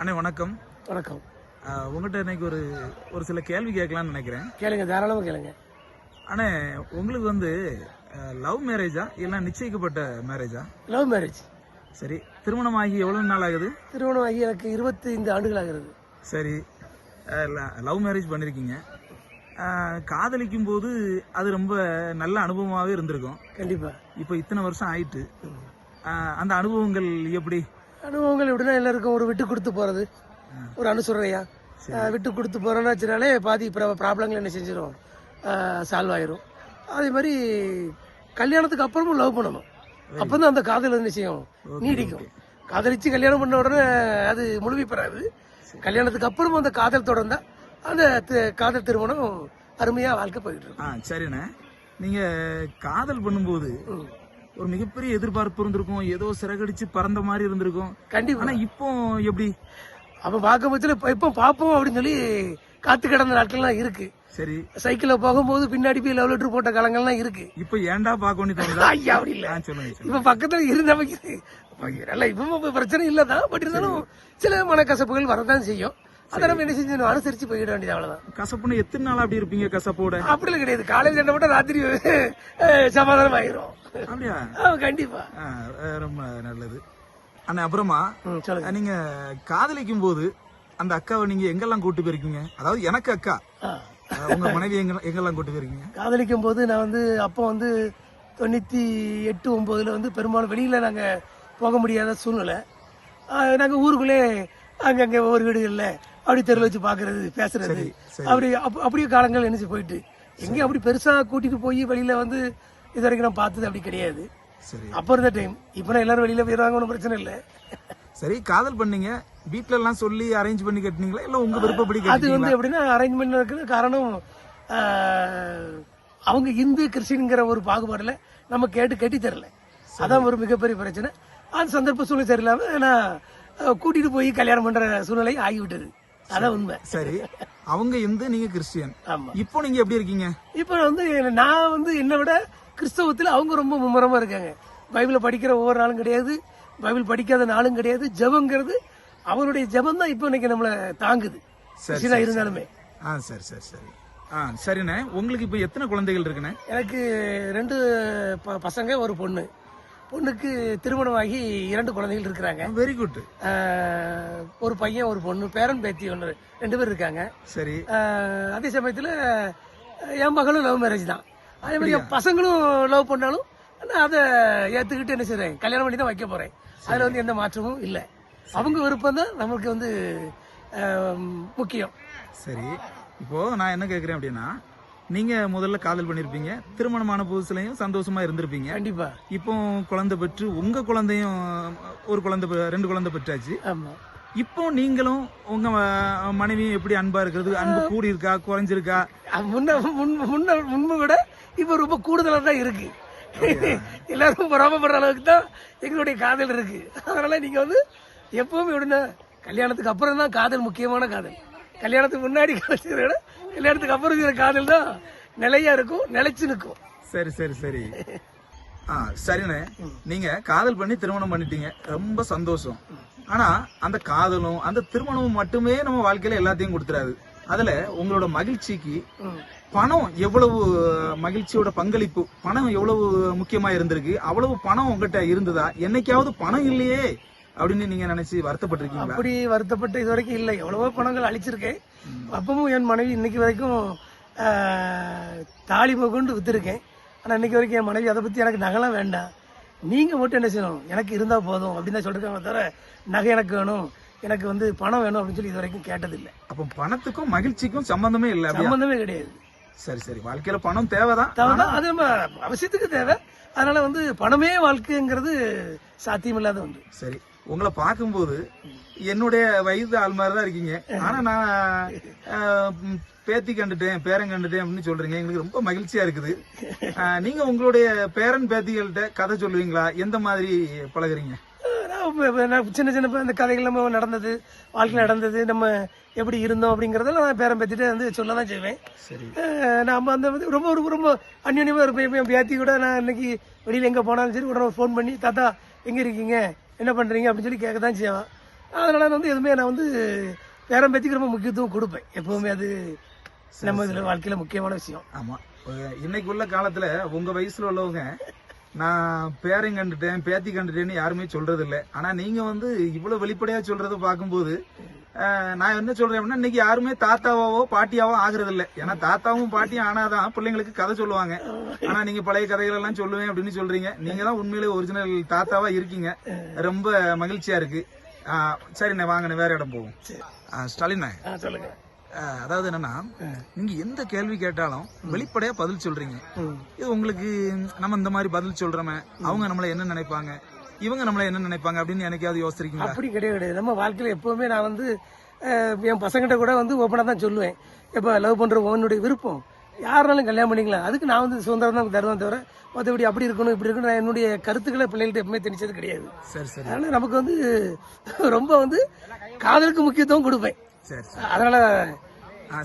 அண்ணே வணக்கம். வணக்கம். அஹ், உங்ககிட்ட இன்னைக்கு ஒரு ஒரு சில கேள்வி கேட்கலாம்னு நினைக்கிறேன். கேளுங்க தாராளமாக கேளுங்க. அண்ணே உங்களுக்கு வந்து லவ் மேரேஜா இல்லை நிச்சயிக்கப்பட்ட மேரேஜா லவ் மேரேஜ் சரி திருமணம் ஆகி எவ்வளவு நாள் ஆகுது? திருமணம் ஆகி எனக்கு இருபத்தி ஐந்து ஆண்டுகள் ஆகிறது. சரி லவ் மேரேஜ் பண்ணிருக்கீங்க. அஹ், காதலிக்கும் போது அது ரொம்ப நல்ல அனுபவமாகவே இருந்திருக்கும். கண்டிப்பா. இப்போ இத்தனை வருஷம் ஆயிட்டு. அந்த அனுபவங்கள் எப்படி? அனுபவங்கள் எப்படின்னா எல்லாருக்கும் ஒரு விட்டு கொடுத்து போறது. ஒரு அனுசரணையா? அஹ் விட்டு கொடுத்து போறோம்னு வச்சுனாலே பாதி ப்ராப்ளங்கள் என்ன செஞ்சிடும் சால்வ் ஆயிரும். அதே மாதிரி கல்யாணத்துக்கு அப்புறமும் லவ் பண்ணணும். அப்பதான் அந்த காதல் என்ன செய்யும்? நீடிக்கும். காதலிச்சு கல்யாணம் பண்ண உடனே அது முழுமை பெறாது. கல்யாணத்துக்கு அப்புறமும் அந்த காதல் தொடர்ந்தா அந்த காதல் திருமணம் அருமையா வாழ்க்கை போயிட்டு இருக்கும் சரிண்ணே. நீங்க காதல் பண்ணும்போது. ஒரு மிகப்பெரிய எதிர்பார்ப்பு இருந்திருக்கும். ஏதோ சிறகடிச்சு பறந்த மாதிரி இருந்திருக்கும். கண்டிப்பா. ஆனா இப்போ எப்படி? அப்ப பார்க்கும் பட்சத்துல இப்ப இப்ப பாப்போம் அப்படின்னு சொல்லி காத்து கிடந்த நாட்கள்லாம் இருக்கு. சரி. சைக்கிள்ல போகும்போது பின்னாடி போய் லவ் லெட்டர் போட்ட காலங்கள்லாம் இருக்கு. இப்போ ஏன்டா பார்க்கணும் தோணுதா ஐயா அப்படி இல்ல. சொல்லுங்க இப்ப பக்கத்துல இருந்தவங்க நல்ல இப்ப பிரச்சனை இல்லதான். பட் இருந்தாலும் சில மனக்கசப்புகள் வரதான் செய்யும். அதை நம்ம என்ன செஞ்சு அனுசரிச்சு போயிட வேண்டியது அவ்வளவுதான். கசப்புன்னு எத்தனை நாள் அப்படி இருப்பீங்க கசப்போட? அப்படிலாம் கிடையாது. காலையில் சண்டை போட்டா ராத்திரி சமாதானம் ஆயிரும் அப்படியா? ஆ, கண்டிப்பா. ரொம்ப நல்லது. அண்ணா அப்புறமா நீங்க காதலிக்கும் போது அந்த அக்காவை நீங்க எங்கெல்லாம் கூட்டு போயிருக்கீங்க? அதாவது எனக்கு அக்கா. உங்க மனைவி எங்க எங்கெல்லாம் கூட்டு போயிருக்கீங்க? காதலிக்கும் போது நான் வந்து அப்போ வந்து தொண்ணூற்றி எட்டு ஒம்போதில் வந்து பெரும்பாலும் வெளியில் நாங்கள் போக முடியாத சூழ்நிலை. நாங்கள் ஊருக்குள்ளே அங்கங்கே ஒவ்வொரு வீடுகளில் அப்படி தெருவில் வச்சு பார்க்கறது பேசுறது. அப்படி அப்- அப்படியே காலங்கள் நினைச்சு போயிட்டு. எங்கேயும் அப்படி பெருசாக கூட்டிட்டு போய் வெளியில் வந்து இது வரைக்கும் நான் பார்த்தது அப்படி கிடையாது. சரி. அப்போ இருந்த டைம் இப்போ நான் எல்லாரும் வெளியில் போயிடுவாங்க ஒன்றும் பிரச்சனை இல்லை. சரி காதல் பண்ணீங்க. வீட்ல எல்லாம் சொல்லி அரேஞ்ச் பண்ணி கட்டினீங்களா? இல்ல உங்க விருப்பப்படி அது வந்து எப்படின்னா அரேஞ்ச்மெண்ட் இருக்கிற காரணம் அவங்க இந்து கிறிஸ்டின்ங்கிற ஒரு பாகுபாடுல நம்ம கேட்டு கட்டி தரல. அதான் ஒரு மிகப்பெரிய பிரச்சனை. அந்த சந்தர்ப்ப சூழ்நிலை சரியில்லாம நான் கூட்டிட்டு போய் கல்யாணம் பண்ற சூழ்நிலை ஆகிவிட்டது. அதான் உண்மை. சரி. அவங்க இந்து நீங்க கிறிஸ்டியன். இப்போ நீங்க எப்படி இருக்கீங்க? இப்போ வந்து நான் வந்து என்னை விட கிறிஸ்தவத்தில் அவங்க ரொம்ப மும்முரமா இருக்காங்க. பைபிளை படிக்கிற ஒவ்வொரு நாளும் கிடையாது. பைபிள் படிக்காத நாளும் கிடையாது. ஜெபங்கிறது அவருடைய ஜெபம் தான் இப்போ இன்னைக்கு நம்மளை தாங்குது. இருந்தாலுமே. ஆ சரி சரி சரி. ஆ சரிண்ணே. உங்களுக்கு இப்போ எத்தனை குழந்தைகள் இருக்குண்ணே? எனக்கு ரெண்டு பசங்க ஒரு பொண்ணு. பொண்ணுக்கு திருமணம் ஆகி இரண்டு குழந்தைகள் இருக்கிறாங்க. வெரி குட் ஒரு பையன் ஒரு பொண்ணு பேரன் பேத்தி ஒன்று ரெண்டு பேர் இருக்காங்க. சரி. அதே சமயத்தில் என் மகளும் லவ் மேரேஜ் தான். அதே மாதிரி என் பசங்களும் லவ் பண்ணாலும் நான் அதை ஏற்றுக்கிட்டு என்ன செய்றேன்? கல்யாணம் பண்ணி தான் வைக்க போகிறேன் அதில் வந்து எந்த மாற்றமும் இல்லை. அவங்க விருப்பம் தான் நமக்கு வந்து முக்கியம். சரி. இப்போ நான் என்ன கேக்குறேன் அப்படின்னா நீங்க முதல்ல காதல் பண்ணிருப்பீங்க. திருமணமான புதுசுலயும் சந்தோஷமா இருந்திருப்பீங்க. கண்டிப்பா. இப்போ குழந்தை பெற்று உங்க குழந்தையும் ஒரு குழந்தை ரெண்டு குழந்தை பெற்றாச்சு. ஆமா. இப்போ நீங்களும் உங்க மனைவியும் எப்படி அன்பா இருக்கிறது? அன்பு கூடி இருக்கா குறைஞ்சிருக்கா முன்ன முன் முன்ன முன்பை விட இப்போ ரொம்ப கூடுதலாக தான் இருக்கு. எல்லாரும் பொறாமப்படுற அளவுக்கு தான் எங்களுடைய காதல் இருக்கு. அதனால நீங்க வந்து எப்பவுமே விடுன கல்யாணத்துக்கு அப்புறம் தான் காதல் முக்கியமான காதல். கல்யாணத்துக்கு முன்னாடி காதல் விட கல்யாணத்துக்கு அப்புறம் இருக்கிற காதல் தான் நிலையா இருக்கும் நிலைச்சு நிற்கும். சரி சரி சரி. ஆ சரிண்ணே. நீங்க காதல் பண்ணி திருமணம் பண்ணிட்டீங்க. ரொம்ப சந்தோஷம். ஆனா அந்த காதலும் அந்த திருமணமும் மட்டுமே நம்ம வாழ்க்கையில எல்லாத்தையும் கொடுத்துறாது அதுல உங்களோட மகிழ்ச்சிக்கு பணம் எவ்வளவு மகிழ்ச்சியோட பங்களிப்பு பணம் எவ்வளவு முக்கியமா இருந்திருக்கு? அவ்வளவு பணம் உங்ககிட்ட இருந்ததா? என்னைக்காவது பணம் இல்லையே. அப்படின்னு நீங்க நினைச்சு வருத்தப்பட்டிருக்கீங்களா? அப்படி வருத்தப்பட்டு இது வரைக்கும் இல்லை. எவ்வளவோ பணங்கள் அழிச்சிருக்கேன். அப்பவும் என் மனைவி இன்னைக்கு வரைக்கும் தாலி கொண்டு வித்திருக்கேன். ஆனா இன்னைக்கு வரைக்கும் என் மனைவி அதை பத்தி எனக்கு நகைலாம் வேண்டாம். நீங்க மட்டும் என்ன செய்யணும்? எனக்கு இருந்தா போதும் அப்படின்னு தான் சொல்லிருக்காங்க தவிர நகை எனக்கு வேணும். எனக்கு வந்து பணம் வேணும் அப்படின்னு சொல்லி இது வரைக்கும் கேட்டதில்லை. அப்ப பணத்துக்கும் மகிழ்ச்சிக்கும் சம்பந்தமே இல்ல சம்பந்தமே கிடையாது. சரி சரி. வாழ்க்கையில பணம் தேவைதான். தேவைதான். அது நம்ம அவசியத்துக்கு தேவை. அதனால வந்து பணமே வாழ்க்கைங்கிறது சாத்தியமில்லாத ஒன்று. சரி. உங்களை பார்க்கும்போது என்னுடைய வயது ஆள் மாதிரி தான் இருக்கீங்க. ஆனா நான் பேத்தி கண்டுட்டேன் பேரன் கண்டுட்டேன் அப்படின்னு சொல்றீங்க. எங்களுக்கு ரொம்ப மகிழ்ச்சியா இருக்குது. நீங்க உங்களுடைய பேரன் பேத்திகள்கிட்ட கதை சொல்லுவீங்களா? எந்த மாதிரி பழகுறீங்க? சின்ன சின்ன இந்த கதைகள் நம்ம நடந்தது வாழ்க்கையில் நடந்தது நம்ம எப்படி இருந்தோம் அப்படிங்கறதெல்லாம் நான் பேரம் பேத்திட்டு வந்து சொல்ல தான் செய்வேன். சரி. அஹ் நாம அந்த வந்து ரொம்ப ஒரு ரொம்ப அந்யோன்யமா இருப்பேன். என் பேத்தி கூட நான் இன்னைக்கு வெளியில எங்க போனாலும் சரி உடனே ஃபோன் பண்ணி தாத்தா எங்க இருக்கீங்க? என்ன பண்றீங்க அப்படின்னு சொல்லி கேட்க தான் செய்வான். அதனால வந்து எதுவுமே நான் வந்து பேரம் பேச்சுக்கு ரொம்ப முக்கியத்துவம் கொடுப்பேன். எப்பவுமே அது நம்ம இதில் வாழ்க்கையில் முக்கியமான விஷயம். ஆமா. அஹ் இன்னைக்கு உள்ள காலத்துல உங்க வயசுல உள்ளவங்க நான் பேரையும் கண்டுட்டேன் பேத்தி கண்டுட்டேன்னு யாருமே சொல்றது இல்ல ஆனா நீங்க வந்து இவ்வளவு வெளிப்படையா சொல்றத பார்க்கும்போது நான் என்ன சொல்றேன் அப்படின்னா இன்னைக்கு யாருமே தாத்தாவாவோ பாட்டியாவோ ஆகுறது இல்ல ஏன்னா தாத்தாவும் பாட்டியும் ஆனாதான் பிள்ளைங்களுக்கு கதை சொல்லுவாங்க. ஆனா நீங்க பழைய கதைகள் எல்லாம் சொல்லுவேன் அப்படின்னு சொல்றீங்க. நீங்க தான் உண்மையிலே ஒரிஜினல் தாத்தாவா இருக்கீங்க. ரொம்ப மகிழ்ச்சியா இருக்கு. சரிண்ணே வாங்கண்ணே வேற இடம் போவோம். ஸ்டாலின் சொல்லுங்க. அதாவது என்னன்னா நீங்க எந்த கேள்வி கேட்டாலும் வெளிப்படையா பதில் சொல்றீங்க. இது உங்களுக்கு நம்ம இந்த மாதிரி பதில் சொல்றோமே அவங்க நம்மள என்ன நினைப்பாங்க? இவங்க நம்மள என்ன நினைப்பாங்க அப்படின்னு எனக்காவது யோசிச்சிருக்கீங்களா? அப்படி கிடையாது கிடையாது. நம்ம வாழ்க்கையில் எப்பவுமே நான் வந்து என் பசங்கிட்ட கூட வந்து ஓப்பனாக தான் சொல்லுவேன். இப்போ லவ் பண்ணுற உன்னுடைய விருப்பம். யாருனாலும் கல்யாணம் பண்ணிக்கலாம். அதுக்கு நான் வந்து சுதந்திரம் தான் தருவேன் தவிர மற்றபடி அப்படி இருக்கணும் இப்படி இருக்கணும் நான் என்னுடைய கருத்துக்களை பிள்ளைகள்ட்ட எப்பவுமே திணிச்சது கிடையாது. சரி சரி. அதனால நமக்கு வந்து ரொம்ப வந்து காதலுக்கு முக்கியத்துவம் கொடுப்பேன். சரி அதனால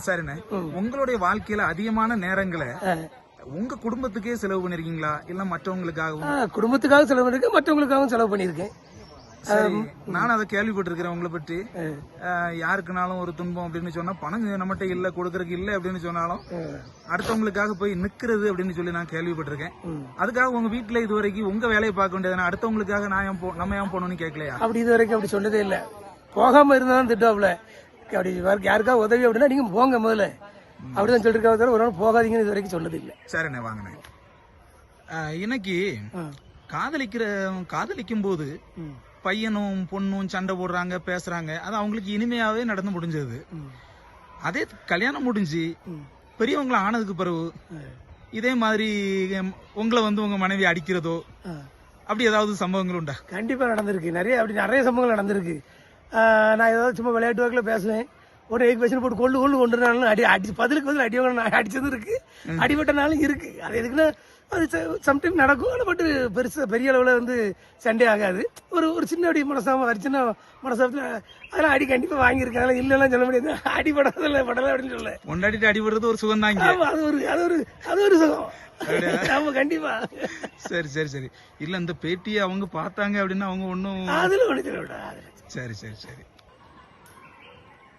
சரிண்ணே. உங்களுடைய வாழ்க்கையில அதிகமான நேரங்களை உங்க குடும்பத்துக்கே செலவு பண்ணிருக்கீங்களா? இல்ல மற்றவங்களுக்காகவும்? குடும்பத்துக்காக செலவு பண்ணிருக்கேன் மற்றவங்களுக்காகவும் செலவு பண்ணியிருக்கேன். சரி நானும் அதை கேள்விப்பட்டிருக்கிறேன் உங்களை பற்றி. யாருக்குனாலும் ஒரு துன்பம் அப்படின்னு சொன்னா பணம் நம்மகிட்ட இல்ல கொடுக்கறதுக்கு இல்ல அப்படின்னு சொன்னாலும் அடுத்தவங்களுக்காக போய் நிக்கிறது அப்படின்னு சொல்லி நான் கேள்விப்பட்டிருக்கேன். அதுக்காக உங்க வீட்டுல இது வரைக்கும் உங்க வேலையை பார்க்க வேண்டியது அடுத்தவங்களுக்காக நான் ஏன் நம்ம ஏன் போகணும்னு கேட்கலையா? அப்படி இது வரைக்கும் அப்படி சொன்னதே இல்லை. போகாம இருந்தா தான் திட்டுவாப்புல. அப்படி யாருக்கு- யாருக்கா உதவி அப்படின்னா நீங்க போங்க முதல்ல. அப்படிதான் சொல்லிருக்காங்க தவிர ஒரு நாள் போகாதீங்கன்னு இது வரைக்கும் சொன்னது இல்லை சரிண்ணே அஹ், இன்னைக்கு காதலிக்கிற காதலிக்கும் போது பையனும் பொண்ணும் சண்டை போடுறாங்க பேசுறாங்க. அது அவங்களுக்கு இனிமையாவே நடந்து முடிஞ்சது. அதே கல்யாணம் முடிஞ்சு பெரியவங்கள ஆனதுக்கு பிறகு இதே மாதிரி உங்களை வந்து உங்க மனைவி அடிக்கிறதோ அப்படி ஏதாவது சம்பவங்கள் உண்டா? கண்டிப்பா நடந்திருக்கு. நிறைய அப்படி நிறைய சம்பவங்கள் நடந்திருக்கு. நான் ஏதாவது சும்மா விளையாட்டு வாக்கில் பேசுவேன். ஒரு எக் பேஷன் போட்டு கொள்ளு கொள்ளு கொண்டுனாலும் அடி அடி பதிலுக்கு பதில் அடி அடிச்சதும் இருக்கு. அடிபட்டனாலும் இருக்கு. அது எதுக்குன்னா அது சம்டைம் நடக்கும். ஆனால் பட் பெருசா பெரிய அளவில் வந்து சண்டே ஆகாது. ஒரு ஒரு சின்ன அடி மனசாம ஒரு சின்ன மனசாபத்தில் அதெல்லாம் அடி கண்டிப்பாக வாங்கியிருக்கேன் அதெல்லாம் இல்லைலாம் சொல்ல முடியாது. அடிபடாதல்ல படலை அப்படின்னு சொல்ல. கொண்டாடிட்டு அடிபடுறது ஒரு சுகம் தாங்க. ஆமா அது ஒரு அது ஒரு அது ஒரு சுகம். ஆமா கண்டிப்பா. சரி சரி சரி. இல்ல இந்த பேட்டியை அவங்க பார்த்தாங்க அப்படின்னா அவங்க ஒன்னும் அதுல விடாது சரி சரி சரி.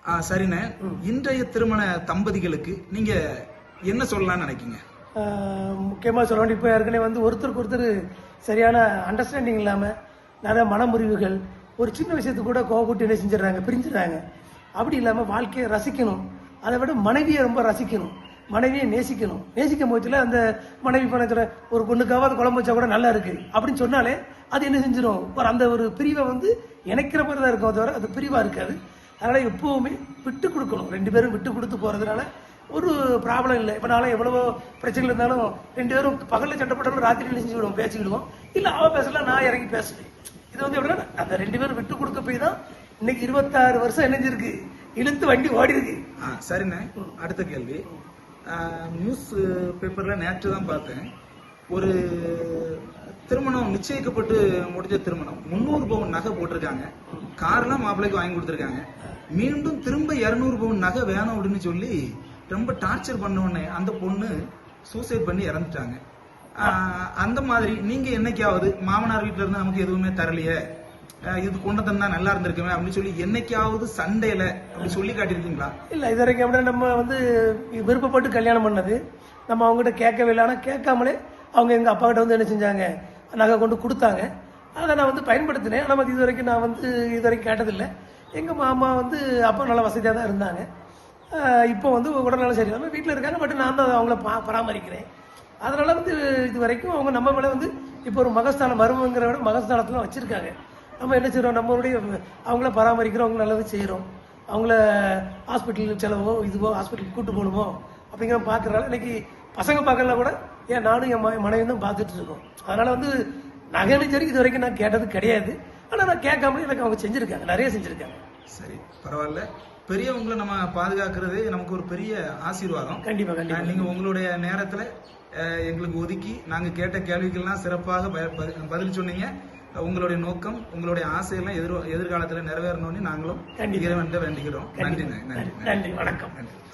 சரிண்ணே. இன்றைய திருமண தம்பதிகளுக்கு நீங்க என்ன சொல்லலாம்னு நினைக்கீங்க ஆஹ் முக்கியமா சொல்ல வேண்டிய இப்போ ஏற்கனவே வந்து ஒருத்தருக்கு ஒருத்தர் சரியான அண்டர்ஸ்டாண்டிங் இல்லாம நிறைய மனமுறிவுகள் ஒரு சின்ன விஷயத்துக்கு கூட கோவப்பட்டு என்ன செஞ்சிடறாங்க பிரிஞ்சிடறாங்க. அப்படி இல்லாம வாழ்க்கையை ரசிக்கணும். அதை விட மனைவியை ரொம்ப ரசிக்கணும். மனைவியை நேசிக்கணும். நேசிக்கும் போச்சுல அந்த மனைவி பணத்துல ஒரு பொண்ணுக்காவது குழம்பு வச்சா கூட நல்லா இருக்கு. அப்படின்னு சொன்னாலே அது என்ன செஞ்சிடும் ஒரு அந்த ஒரு பிரிவை வந்து இணைக்கிற மாதிரி தான் இருக்கும். தவிர அது பிரிவா இருக்காது. அதனால் எப்போவுமே விட்டு கொடுக்கணும். ரெண்டு பேரும் விட்டு கொடுத்து போகிறதுனால ஒரு ப்ராப்ளம் இல்லை. இப்போ நானும் எவ்வளவோ பிரச்சனை இருந்தாலும் ரெண்டு பேரும் பகலில் சண்டை போட்டாலும் ராத்திரி செஞ்சு விடுவோம் பேசிக்கிடுவோம் இல்லை அவள் பேசலாம் நான் இறங்கி பேசுவேன் இது வந்து எப்படின்னா அந்த ரெண்டு பேரும் விட்டு கொடுக்க போய் தான் இன்னைக்கு இருபத்தாறு வருஷம் இணைஞ்சிருக்கு. இழுத்து வண்டி ஓடி இருக்கு ஆ சரிண்ணே. அடுத்த கேள்வி. நியூஸ் பேப்பரில் நேற்று தான் பார்த்தேன். ஒரு திருமணம் நிச்சயிக்கப்பட்டு முடிஞ்ச திருமணம். முந்நூறு பவுன் நகை போட்டிருக்காங்க. கார்லாம் மாப்பிள்ளைக்கு வாங்கி கொடுத்துருக்காங்க. மீண்டும் திரும்ப இரநூறு பவுன் நகை வேணும் அப்படின்னு சொல்லி ரொம்ப டார்ச்சர் பண்ண உடனே அந்த பொண்ணு சூசைட் பண்ணி இறந்துட்டாங்க. அந்த மாதிரி நீங்க என்னைக்காவது மாமனார் வீட்டுல இருந்து நமக்கு எதுவுமே தரலையே இது கொண்டு தந்தா நல்லா இருந்திருக்குமே அப்படின்னு சொல்லி என்னைக்காவது சண்டையில அப்படி சொல்லி காட்டியிருக்கீங்களா? இல்லை இது வரைக்கும் அப்படின்னா நம்ம வந்து விருப்பப்பட்டு கல்யாணம் பண்ணது. நம்ம அவங்ககிட்ட கேட்கவே இல்லை. ஆனால் கேட்காமலே அவங்க எங்கள் அப்பா கிட்ட வந்து என்ன செஞ்சாங்க? நகை கொண்டு கொடுத்தாங்க. அதை நான் வந்து பயன்படுத்தினேன். ஆனால் அது இது வரைக்கும் நான் வந்து இது வரைக்கும் கேட்டதில்லை. எங்கள் மாமா வந்து அப்பா நல்ல வசதியாக தான் இருந்தாங்க. இப்போ வந்து உடல்நலம் சரியில்லாமல் வீட்டில் இருக்காங்க. பட் நான் தான் அவங்கள பா பராமரிக்கிறேன். அதனால் வந்து இது வரைக்கும் அவங்க நம்ம மேலே வந்து இப்போ ஒரு மகஸ்தானம் மருமங்கிற விட மகஸ்தானத்தில் வச்சுருக்காங்க. நம்ம என்ன செய்கிறோம் நம்மளுடைய அவங்கள பராமரிக்கிறோம். அவங்க நல்லது செய்கிறோம் அவங்கள ஹாஸ்பிட்டல் செலவோ இதுவோ ஹாஸ்பிட்டலுக்கு கூட்டு போகணுமோ அப்படிங்கிற பார்க்குறனால இன்னைக்கு பசங்க பார்க்கறதுல கூட ஏன் நானும் என் ம- மனைவியும் தான் பார்த்துட்டு இருக்கோம். வந்து நகைன்னு சரி இது வரைக்கும் நான் கேட்டது கிடையாது. ஆனால் நான் கேட்காம எனக்கு அவங்க செஞ்சுருக்காங்க நிறைய செஞ்சுருக்காங்க. சரி பரவாயில்ல. பெரியவங்களை நம்ம பாதுகாக்கிறது நமக்கு ஒரு பெரிய ஆசீர்வாதம். கண்டிப்பாக கண்டிப்பாக அஹ் நீங்க உங்களுடைய நேரத்துல எங்களுக்கு ஒதுக்கி நாங்க கேட்ட கேள்விகள்லாம் சிறப்பாக பதில் சொன்னீங்க. உங்களுடைய நோக்கம் உங்களுடைய ஆசையெல்லாம் எதிர் எதிர்காலத்துல நிறைவேறணும்னு நாங்களும். இறைவன்கிட்ட வேண்டிக்கிறோம். நன்றிங்க நன்றி நன்றி வணக்கம். நன்றி.